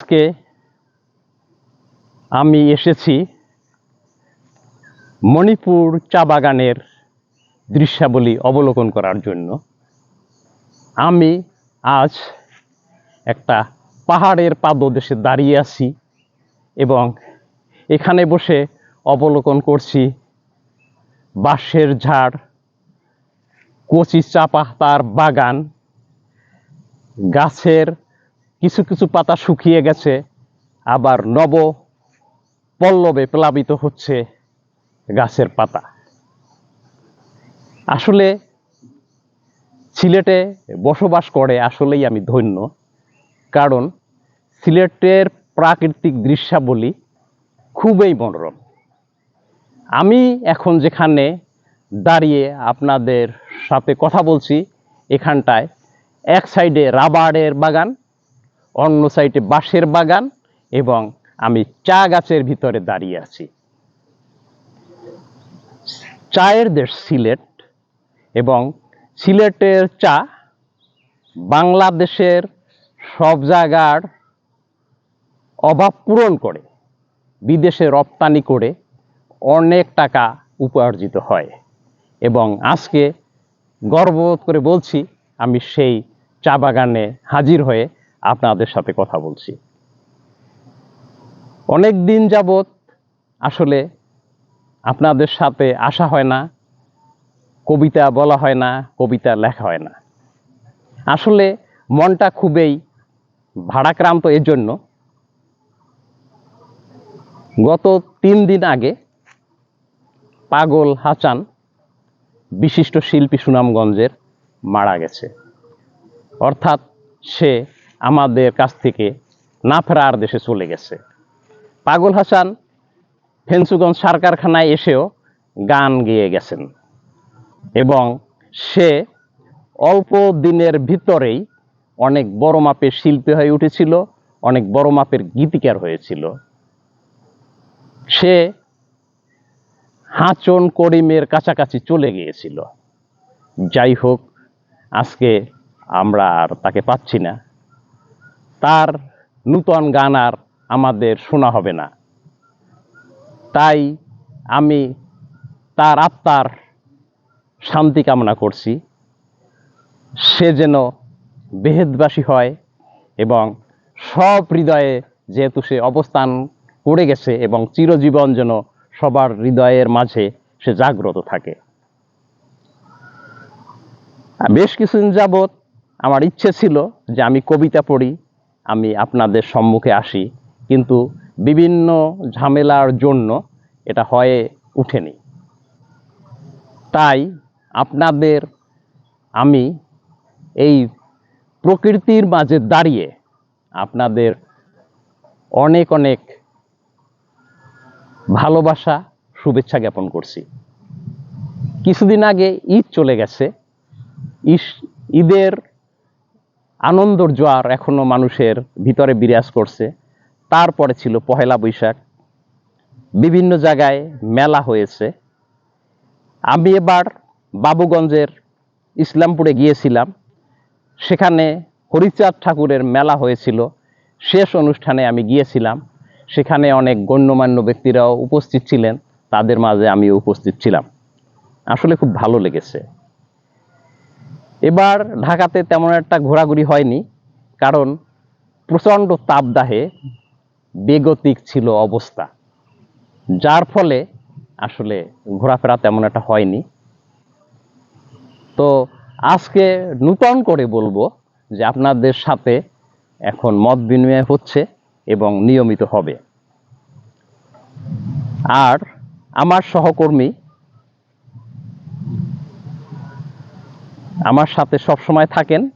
আজকে আমি এসেছি মণিপুর চা বাগানের দৃশ্যাবলী অবলোকন করার জন্য। আমি আজ একটা পাহাড়ের পাদদেশে দাঁড়িয়ে আছি এবং এখানে বসে অবলোকন করছি বাঁশের ঝাড়, কচি চা পাতার বাগান, গাছের কিছু কিছু পাতা শুকিয়ে গেছে, আবার নব পল্লবে প্লাবিত হচ্ছে গাছের পাতা। আসলে সিলেটে বসবাস করে আসলেই আমি ধন্য, কারণ সিলেটের প্রাকৃতিক দৃশ্যাবলী খুবই মনোরম। আমি এখন যেখানে দাঁড়িয়ে আপনাদের সাথে কথা বলছি, এখানটায় এক সাইডে রাবারের বাগান অন্য সাইডে বাঁশের বাগান এবং আমি চা গাছের ভিতরে দাঁড়িয়ে আছি। চায়ের দেশ সিলেট এবং সিলেটের চা বাংলাদেশের সব জায়গার অভাব পূরণ করে, বিদেশে রপ্তানি করে অনেক টাকা উপার্জিত হয় এবং আজকে গর্ববোধ করে বলছি, আমি সেই চা বাগানে হাজির হয়ে আপনাদের সাথে কথা বলছি। অনেক দিন যাবৎ আসলে আপনাদের সাথে আসা হয় না, কবিতা বলা হয় না, কবিতা লেখা হয় না। আসলে মনটা খুবই ভাড়াক্রান্ত এর জন্য গত তিন দিন আগে পাগল হাসান বিশিষ্ট শিল্পী সুনামগঞ্জের মারা গেছে। অর্থাৎ সে আমাদের কাছ থেকে না ফেরার দেশে চলে গেছে। পাগল হাসান, ফেন্সুগঞ্জ সার কারখানায় এসেও গান গেয়ে গেছেন। এবং সে অল্প দিনের ভিতরেই অনেক বড় মাপের শিল্পী হয়ে উঠেছিল, অনেক বড় মাপের গীতিকার হয়েছিল। সে হাঁচন করিমের কাছাকাছি চলে গিয়েছিল। যাই হোক, আজকে আমরা আর তাকে পাচ্ছি না। তার নূতন গান আর আমাদের শোনা হবে না। তাই আমি তার আত্মার শান্তি কামনা করছি। সে যেন বেহেদবাসী হয় এবং সব হৃদয়ে যেহেতু সে অবস্থান করে গেছে এবং চিরজীবন যেন সবার হৃদয়ের মাঝে সে জাগ্রত থাকে। বেশ কিছুদিন যাবৎ আমার ইচ্ছে ছিল যে আমি কবিতা পড়ি আমি আপনাদের সম্মুখে আসি। কিন্তু বিভিন্ন ঝামেলার জন্য এটা হয়ে উঠেনি। তাই আপনাদের আমি এই প্রকৃতির মাঝে দাঁড়িয়ে আপনাদের অনেক অনেক ভালোবাসা, শুভেচ্ছা জ্ঞাপন করছি। কিছুদিন আগে ঈদ চলে গেছে। ঈদের আনন্দর জোয়ার এখনও মানুষের ভিতরে বিরাজ করছে। তারপরে ছিল পহেলা বৈশাখ। বিভিন্ন জায়গায় মেলা হয়েছে। আমি এবার বাবুগঞ্জের ইসলামপুরে গিয়েছিলাম। সেখানে হরিচাঁদ ঠাকুরের মেলা হয়েছিল। শেষ অনুষ্ঠানে আমি গিয়েছিলাম। সেখানে অনেক গণ্যমান্য ব্যক্তিরাও উপস্থিত ছিলেন। তাদের মাঝে আমি উপস্থিত ছিলাম। আসলে খুব ভালো লেগেছে। এবার ঢাকাতে তেমন একটা ঘোরাঘুরি হয়নি, কারণ প্রচণ্ড তাপদাহে বেগতিক ছিল অবস্থা, যার ফলে আসলে ঘোরাফেরা তেমন একটা হয়নি। তো আজকে নূতন করে বলব যে আপনাদের সাথে এখন মত বিনিময় হচ্ছে এবং নিয়মিত হবে। আর আমার সহকর্মী আমার সাথে সব সময় থাকেন।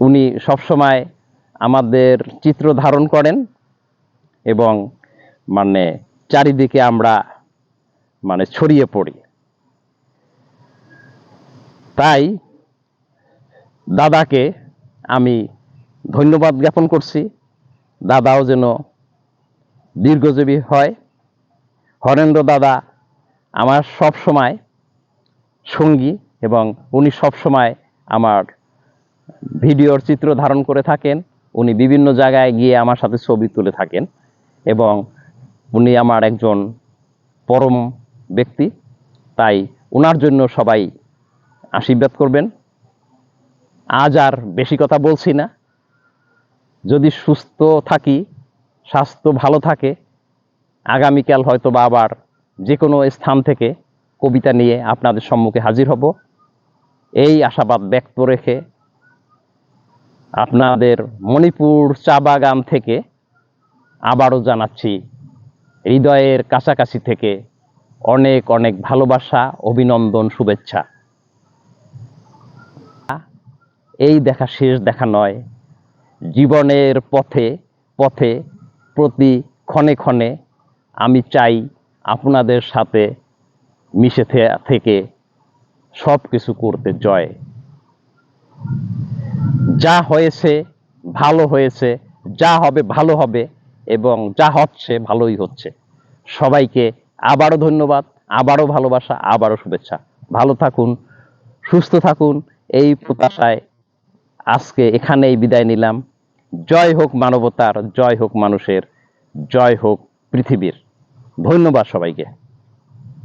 উনি সব সময় আমাদের চিত্র ধারণ করেন এবং মানে চারিদিকে আমরা মানে ছড়িয়ে পড়ি। তাই দাদাকে আমি ধন্যবাদ জ্ঞাপন করছি। দাদাও যেন দীর্ঘজীবী হয়। হরেন্দ্র দাদা আমার সব সময় সঙ্গী। এবং উনি সব সময় আমার ভিডিওর চিত্র ধারণ করে থাকেন। উনি বিভিন্ন জায়গায় গিয়ে আমার সাথে ছবি তুলে থাকেন এবং উনি আমার একজন পরম ব্যক্তি। তাই ওনার জন্য সবাই আশীর্বাদ করবেন। আজ আর বেশি কথা বলছি না। যদি সুস্থ থাকি, স্বাস্থ্য ভালো থাকে, আগামীকাল হয়তো বা আবার যে কোনো স্থান থেকে কবিতা নিয়ে আপনাদের সম্মুখে হাজির হব। এই আশাবাদ ব্যক্ত রেখে আপনাদের মণিপুর চা বাগান থেকে আবারও জানাচ্ছি, হৃদয়ের কাছাকাছি থেকে অনেক অনেক ভালোবাসা, অভিনন্দন, শুভেচ্ছা। এই দেখা শেষ দেখা নয়, জীবনের পথে পথে, প্রতি ক্ষণে ক্ষণে আমি চাই আপনাদের সাথে মিশে থেকে সব কিছু করতে জয়। যা হয়েছে ভালো হয়েছে, যা হবে ভালো হবে এবং যা হচ্ছে ভালোই হচ্ছে। সবাইকে আবারও ধন্যবাদ, আবারও ভালোবাসা, আবারও শুভেচ্ছা। ভালো থাকুন, সুস্থ থাকুন, এই প্রত্যাশায় আজকে এখানেই বিদায় নিলাম। জয় হোক মানবতার, জয় হোক মানুষের, জয় হোক পৃথিবীর। ধন্যবাদ সবাইকে।